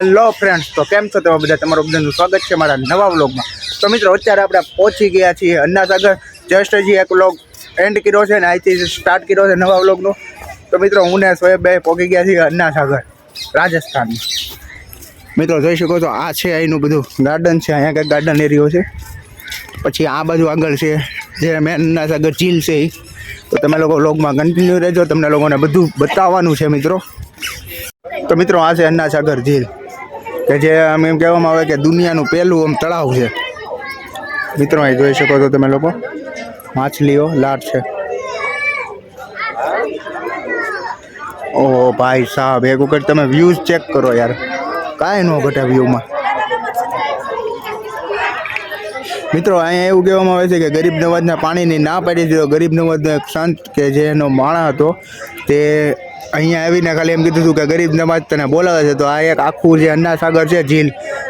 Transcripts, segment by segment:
Hello friends તો કેમ છો તમે બધા? તમારું બધાનું સ્વાગત છે મારા નવા વ્લોગમાં. તો મિત્રો, અત્યારે આપણે પહોંચી ગયા છીએ અન્નાસાગર. જસ્ટ હજી એક વ્લોગ એન્ડ કર્યો છે ને અહીંથી સ્ટાર્ટ કર્યો છે નવા વ્લોગનો. તો મિત્રો, હું ને બે પહોંચી ગયા છીએ અન્નાસાગર રાજસ્થાન મિત્રો, જોઈ શકો છો, આ છે અહીંનું બધું ગાર્ડન છે. અહીંયા કંઈક ગાર્ડન એરિયો છે. પછી આ બાજુ આગળ છે, જે મેન અન્નાસાગર ઝીલ છે એ. તો તમે લોકો વ્લોગમાં કન્ટિન્યુ રહેજો. તમને લોકોને બધું બતાવવાનું છે મિત્રો. તો મિત્રો, આ છે અન્નાસાગર ઝીલ. કે જે આમ એમ કહેવામાં આવે કે દુનિયાનું પહેલું આમ તળાવ છે. મિત્રો, અહીં જોઈ શકો છો તમે લોકો. માછલીઓ, લાટ છે. ઓહો ભાઈ સાહેબ, એક વખત તમે વ્યૂઝ ચેક કરો યાર. કાંઈ ન ઘટે વ્યૂમાં મિત્રો, અહીંયા એવું કહેવામાં આવે છે કે ગરીબ નવાજના પાણીની ના પાડી દીધો. ગરીબ નવાજનો એક સંત કે જેનો માણા હતો, તે અહીંયા આવીને ખાલી એમ કીધું હતું કે ગરીબ નમાજ તને બોલાવે છે, તો આ એક આખું જે અન્નાસાગર છે, ઝીલ,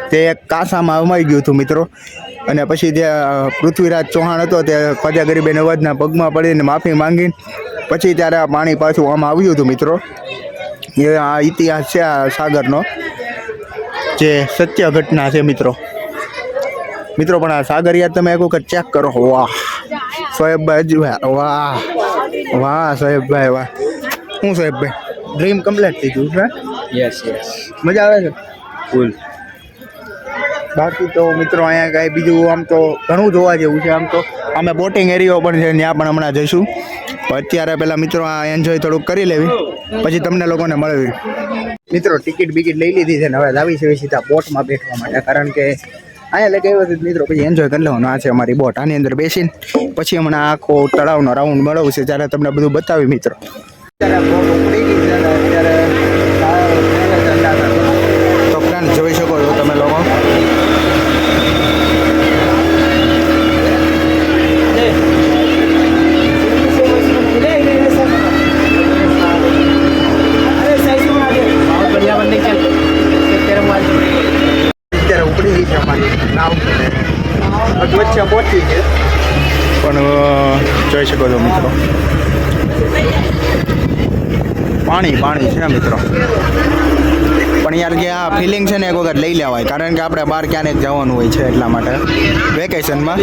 તે એક કાંસામાં અમાઈ ગયું હતું મિત્રો. અને પછી જે પૃથ્વીરાજ ચૌહાણ હતો, તે ખવાજા ગરીબે નવાજના પગમાં પડીને માફી માંગીને પછી ત્યારે આ પાણી પાછું આમાં આવ્યું હતું મિત્રો. એ આ ઇતિહાસ છે, આ સાગરનો, જે સત્ય ઘટના છે મિત્રો. મિત્રો, પણ આ સાગરિયા તમે એક વખત ચેક કરો. વાહ સોહેબભાઈ હજુ વાહ વાહ સોહેબભાઈ વાહ. શું સોહેબભાઈ ડ્રીમ કમ્પ્લીટ થઈ ગયું છે? યસ યસ મજા આવે છે? ફૂલ બાકી તો મિત્રો અહીંયા કાંઈ બીજું આમ તો ઘણું જોવા જેવું છે. આમ તો અમે બોટિંગ એરિયો પણ છે ત્યાં પણ હમણાં જઈશું. અત્યારે પહેલાં મિત્રો આ એન્જોય થોડુંક કરી લેવી. પછી તમને લોકોને મળવી. મિત્રો ટિકિટ બિકિટ લઈ લીધી છે ને હવે આવી છે સીધા બોટમાં બેઠવા માટે. કારણ કે અહીંયા લઈ ગયો મિત્રો પછી એન્જોય કરી લેવાનું. આ છે અમારી બોટ આની અંદર બેસીને પછી હમણાં આખો તળાવનો રાઉન્ડ મળવું છે ત્યારે તમને બધું બતાવી મિત્રો. તો ફ્રેન્ડ જોઈ શકો છો તમે લોકો. પણ જોઈ શકો છો મિત્રો. પાણી પાણી છે મિત્રો. પણ યાર જે આ ફિલિંગ છે ને એક વખત લઈ લેવાય. કારણ કે આપણે બહાર ક્યાંને જવાનું હોય છે એટલા માટે. વેકેશનમાં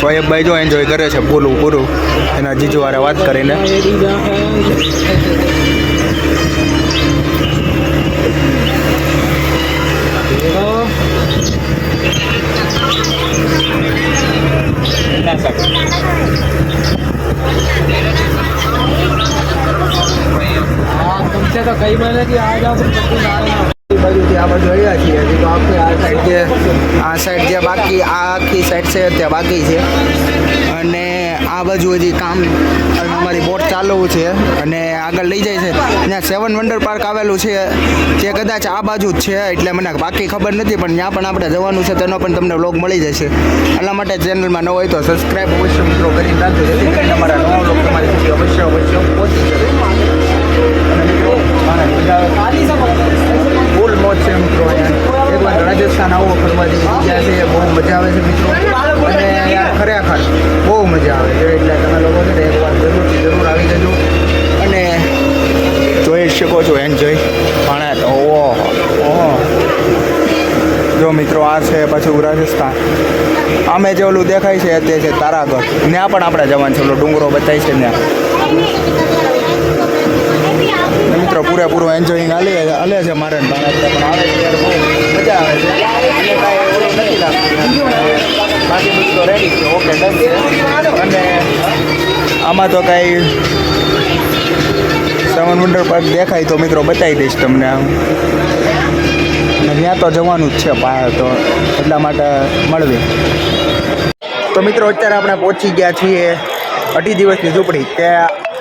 સોયબભાઈ જો એન્જોય કરે છે પૂરું પૂરું એના જીજુ વારે વાત કરીને. Thank you. છે તો કઈ મહિનાથી આ જાવ બાજુથી આવ્યા છીએ. હજી તો આ સાઈડ જે બાકી, આ આખી સાઈડ છે, ત્યાં બાકી છે. અને આ બાજુ હજી કામ અમારી બોટ ચાલુ છે. અને આગળ લઈ જાય છે. ત્યાં સેવન વન્ડર પાર્ક આવેલું છે. જે કદાચ આ બાજુ જ છે, એટલે મને બાકી ખબર નથી, પણ ત્યાં પણ આપણે જવાનું છે, તેનો પણ તમને વ્લોગ મળી જશે. એટલા માટે ચેનલમાં ન હોય તો સબસ્ક્રાઈબ અવશ્ય મિત્રો કરી નાખજો જેથી અવશ્ય અવશ્ય આવો જગ્યા છે બહુ મજા આવે છે મિત્રો. અને ખરેખર બહુ મજા આવે છે. એટલે તમે લોકો છે ને એકવાર જરૂરથી જરૂર આવી જજો. અને જોઈ શકો છો એન્જોય. પણ ઓહો ઓહો. જો મિત્રો આ છે પાછું રાજસ્થાન આમે જે ઓલું દેખાય છે તે છે તારાગઢ. ત્યાં પણ આપણે જવાનું છે. ઓલો ડુંગરો બતાય છે ત્યાં મિત્રો પૂરેપૂરું એન્જોયિંગ હાલી હાલે છે મારે પણ મજા આવે છે. બાકી બધું રેડી છે. ઓકે ડન અને આમાં તો કાંઈ સેવન વન્ડર પાર્ક દેખાય તો મિત્રો બતાવી દઈશ તમને આમ. ત્યાં તો જવાનું જ છે પાયા તો એટલા માટે મળવી. તો મિત્રો અત્યારે આપણે પહોંચી ગયા છીએ અઢી દિવસની ઝૂંપડી. તે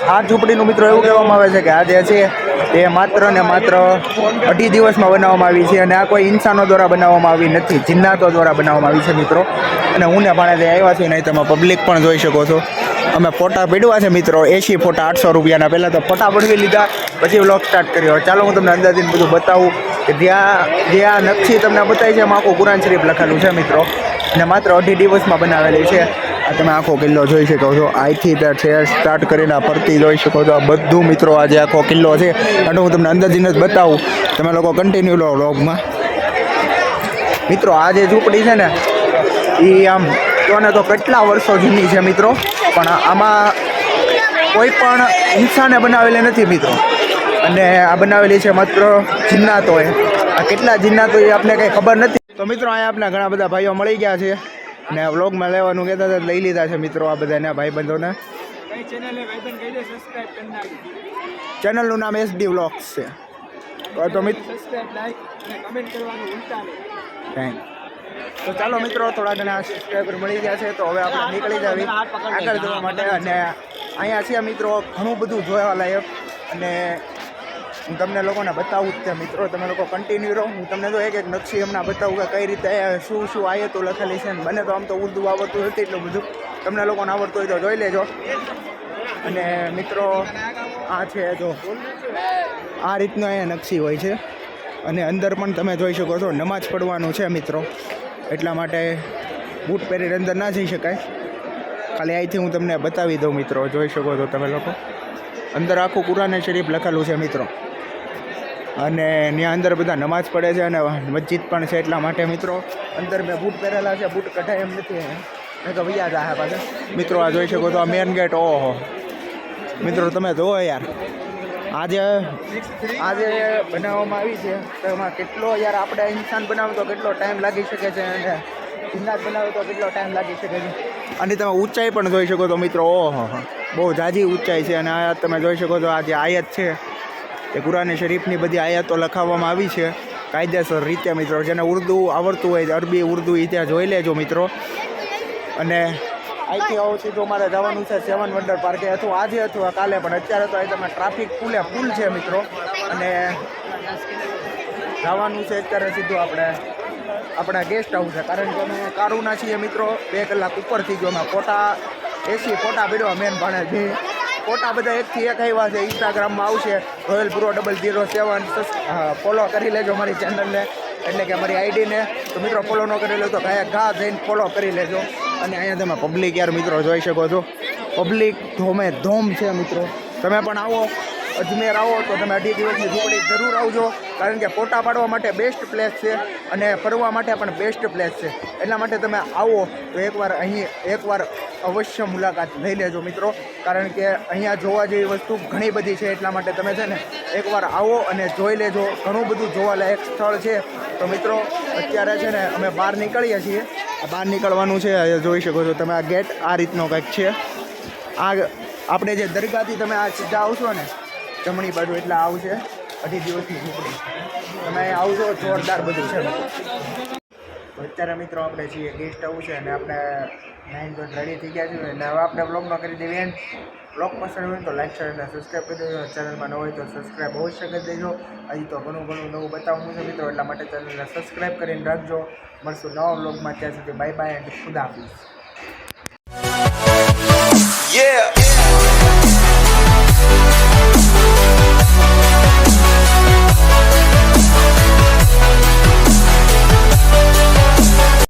આ ઝૂંપડીનું મિત્રો એવું કહેવામાં આવે છે કે આ જે છે તે માત્ર ને માત્ર અઢી દિવસમાં બનાવવામાં આવી છે અને આ કોઈ ઇન્સાનો દ્વારા બનાવવામાં આવી નથી, જિન્નાતો દ્વારા બનાવવામાં આવી છે મિત્રો. અને હું ને ભાણે જે આવ્યા છું નહીં તમે પબ્લિક પણ જોઈ શકો છો. અમે ફોટા પીડવા છે મિત્રો એસી ફોટા, આઠસો રૂપિયાના. પહેલાં તો ફોટા પડવી લીધા, પછી વ્લોગ સ્ટાર્ટ કર્યો. ચાલો હું તમને અંદાજીને બધું બતાવું કે જ્યાં જે આ નકશી તમને બતાવી છે, એમાં આખું કુરાન શરીફ લખેલું છે મિત્રો. અને માત્ર અઢી દિવસમાં બનાવેલી છે. આ તમે આખો કિલ્લો જોઈ શકો છો. અહીંથી છે સ્ટાર્ટ કરીને ફરતી જોઈ શકો છો. આ બધું મિત્રો આજે આખો કિલ્લો છે. અને હું તમને અંદર જઈને જ બતાવું. તમે લોકો કન્ટિન્યુ લો વ્લોગમાં મિત્રો, આ જે ઝૂંપડી છે ને એ આમ જોને તો કેટલા વર્ષો જૂની છે મિત્રો, પણ આમાં કોઈ પણ ઇન્સાને બનાવેલી નથી મિત્રો. અને આ બનાવેલી છે માત્ર જિન્નાતોએ. આ કેટલા જિન્નાતો એ આપણે કંઈ ખબર નથી. તો મિત્રો, અહીંયા આપણે ઘણા બધા ભાઈઓ મળી ગયા છે. અને વ્લોગમાં લેવાનું કહેતા હતા લઈ લીધા છે મિત્રો આ બધાના ભાઈબંધોને. કરી નાખજો. ચેનલનું નામ એસડી વ્લોગ્સ છે. તો થેન્ક તો ચાલો મિત્રો થોડા ઘણા સબસ્ક્રાઈબર મળી ગયા છે તો હવે આપણે નીકળી જાવી આગળ જવા માટે. અને અહીંયા છે મિત્રો ઘણું બધું જોવા લાયક. અને હું તમને લોકોને બતાવું જ તે મિત્રો. તમે લોકો કન્ટિન્યુ રહો. હું તમને તો એક એક નકશી હમણાં બતાવું કે કઈ રીતે શું શું આયતું લખેલી છે મને તો આમ તો ઉર્દુ આવડતું નથી એટલું બધું. તમને લોકોને આવડતું હોય તો જોઈ લેજો. અને મિત્રો, આ છે જો, આ રીતનો અહીંયા નકશી હોય છે. અને અંદર પણ તમે જોઈ શકો છો, નમાજ પડવાનું છે, મિત્રો. એટલા માટે બૂટ પહેરીને અંદર ના જઈ શકાય. ખાલી અહીંથી હું તમને બતાવી દઉં, મિત્રો. જોઈ શકો છો તમે લોકો. અંદર આખું કુરાને શરીફ લખેલું છે, મિત્રો. અને ત્યાં અંદર બધા નમાજ પડે છે અને મસ્જિદ પણ છે એટલા માટે મિત્રો. અંદર મેં બૂટ પહેરેલા છે, બૂટ કઢાય એમ નથી. મેં તો વૈયા જાય પાછા. મિત્રો, આ જોઈ શકો તો આ મેન ગેટ ઓહો. મિત્રો, તમે જુઓ યાર. આજે આજે બનાવવામાં આવી છે. તો એમાં કેટલો યાર આપણે ઇન્સાન બનાવો તો કેટલો ટાઈમ લાગી શકે છે અને જિન્નાત બનાવે તો કેટલો ટાઈમ લાગી શકે છે. અને તમે ઊંચાઈ પણ જોઈ શકો તો મિત્રો, ઓહો. બહુ જાજી ઊંચાઈ છે અને આ તમે જોઈ શકો તો આ જે આયત છે એ કુરાને શરીફની બધી આયાતો લખાવવામાં આવી છે. કાયદેસર રીતે મિત્રો, જેને ઉર્દુ આવડતું હોય, અરબી, ઉર્દુ એ ત્યાં જોઈ લેજો મિત્રો. અને અહીંથી આવો તો મારે જવાનું છે સેવન વંડર પાર્કે. અથવા આજે અથવા કાલે, પણ અત્યારે તો અહીં તમે ટ્રાફિક ફૂલે ફૂલ છે મિત્રો. અને જવાનું છે અત્યારે સીધું આપણે, આપણા ગેસ્ટ હાઉસ છે કારણ કે અમે કારુના છીએ મિત્રો. બે કલાક ઉપરથી જો અમે ફોટા, એસી ફોટા પીડવા મેન ભાણે જે ફોટા બધા એકથી એક આવ્યા છે ઇન્સ્ટાગ્રામમાં આવશે. Royal pro double zero seven follow કરી લેજો મારી ચેનલને એટલે કે મારી આઈડીને તો મિત્રો ફોલો ન કરી લો તો ઘાયા ઘા જઈને ફોલો કરી લેજો. અને અહીંયા તમે પબ્લિક યાર મિત્રો જોઈ શકો છો. પબ્લિક ધોમે ધોમ છે મિત્રો. તમે પણ આવો, અજમેર આવો, તો તમે અઢી દિવસની ઝૂંપડી જરૂર આવજો. કારણ કે ફોટા પાડવા માટે બેસ્ટ પ્લેસ છે અને ફરવા માટે પણ બેસ્ટ પ્લેસ છે. એટલા માટે તમે આવો. તો એકવાર અહીં, એકવાર અવશ્ય મુલાકાત લઈ લેજો મિત્રો. કારણ કે અહીંયા જોવા જેવી વસ્તુ ઘણી બધી છે, એટલા માટે તમે છે ને એકવાર આવો અને જોઈ લેજો. ઘણું બધું જોવાલાયક સ્થળ છે. તો મિત્રો, અત્યારે છે ને અમે બહાર નીકળીએ છીએ. બહાર નીકળવાનું છે જોઈ શકો છો તમે આ ગેટ આ રીતનો કંઈક છે. આ આપણે જે દરગાહથી તમે આ સીધા આવશો ને, જમણી બાજુ એટલે આવશે અઢી દિવસની ઝૂંપડી. તમે આવશો, જોરદાર બધું છે. અત્યારે મિત્રો આપણે છીએ ગેસ્ટ હાઉસ છે અને આપણે નાઇન તો રેડી થઈ ગયા છીએ. અને હવે આપણે બ્લોગમાં કરી દેવી એમ બ્લોગ પસંદ હોય તો લાઈક શેર સબસ્ક્રાઈબ કરી દેજો. ચેનલમાં ન હોય તો સબસ્ક્રાઈબ અવશ્ય કરી દેજો. હજી તો ઘણું ઘણું નવું બતાવવાનું છે મિત્રો, એટલા માટે ચેનલને સબસ્ક્રાઈબ કરીને રાખજો. મળશું નવા બ્લોગમાં ત્યાં સુધી બાય બાય એન્ડ ખુદા હાફિઝ Yeah.